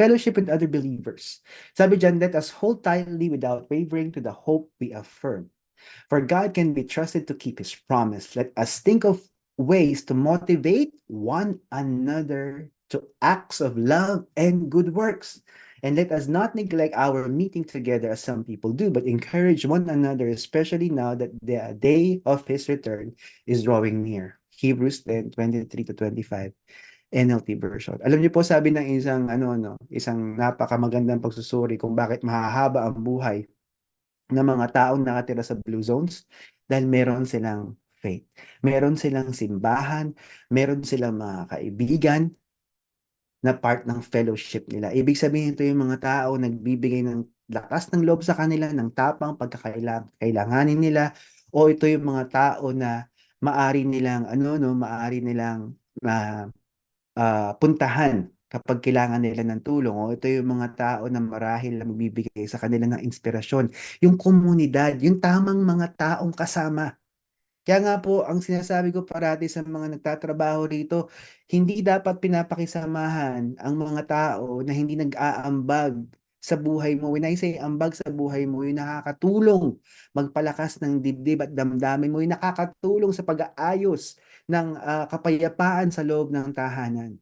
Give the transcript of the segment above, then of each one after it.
fellowship with other believers. Sabi dyan, let us hold tightly without wavering to the hope we affirm. For God can be trusted to keep his promise. Let us think of ways to motivate one another to acts of love and good works. And let us not neglect our meeting together as some people do, but encourage one another, especially now that the day of his return is drawing near. Hebrews 10, 23 to 25. NLT version. Alam niyo po sabi ng isang ano no, isang napakamagandang pagsusuri kung bakit mahahaba ang buhay ng mga taong nakatira sa blue zones dahil meron silang faith. Meron silang simbahan, meron silang mga kaibigan na part ng fellowship nila. Ibig sabihin ito yung mga tao nagbibigay ng lakas ng loob sa kanila, ng tapang pagkakailanganin nila, o ito yung mga tao na maari nilang ano no, maari nilang na uh, puntahan kapag kailangan nila ng tulong. O ito yung mga tao na marahil na magbibigay sa kanila ng inspirasyon. Yung komunidad yung tamang mga taong kasama. Kaya nga po ang sinasabi ko parati sa mga nagtatrabaho rito hindi dapat pinapakisamahan ang mga tao na hindi nag-aambag sa buhay mo. When I say ambag sa buhay mo, yung nakakatulong magpalakas ng dibdib at damdamin mo, yung nakakatulong sa pag-aayos ng uh, kapayapaan sa loob ng tahanan.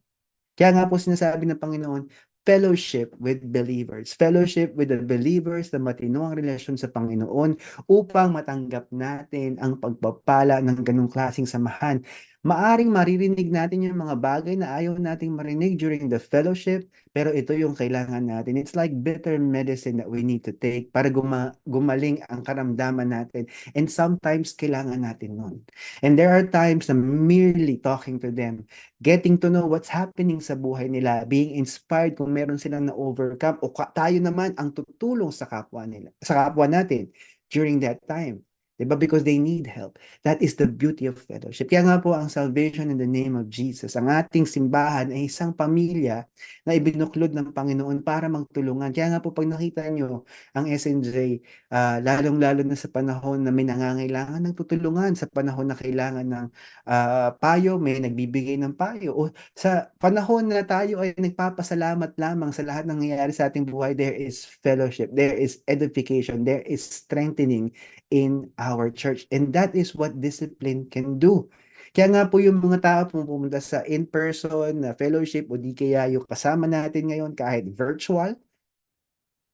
Kaya nga po sinasabi ng Panginoon, fellowship with believers. Fellowship with the believers na matino ang relasyon sa Panginoon upang matanggap natin ang pagpapala ng ganong klaseng samahan maaring maririnig natin yung mga bagay na ayaw nating marinig during the fellowship, pero ito yung kailangan natin. It's like bitter medicine that we need to take para guma gumaling ang karamdaman natin. And sometimes kailangan natin nun. And there are times na merely talking to them, getting to know what's happening sa buhay nila, being inspired kung meron silang na-overcome o tayo naman ang tutulong sa kapwa nila, sa kapwa natin during that time. Diba? Because they need help. That is the beauty of fellowship. Kaya nga po ang salvation in the name of Jesus. Ang ating simbahan ay isang pamilya na ibinuklod ng Panginoon para magtulungan. Kaya nga po pag nakita nyo ang SNJ, uh, ah, lalong-lalo na sa panahon na may nangangailangan ng tutulungan, sa panahon na kailangan ng uh, payo, may nagbibigay ng payo. O sa panahon na tayo ay nagpapasalamat lamang sa lahat ng nangyayari sa ating buhay, there is fellowship, there is edification, there is strengthening in our our church. And that is what discipline can do. Kaya nga po yung mga tao pumunta sa in-person na fellowship o di kaya yung kasama natin ngayon kahit virtual,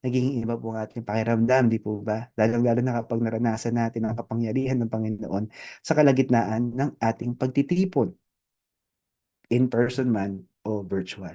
naging iba po ang ating pakiramdam, di po ba? Lalong-lalo na kapag naranasan natin ang kapangyarihan ng Panginoon sa kalagitnaan ng ating pagtitipon, in-person man o virtual.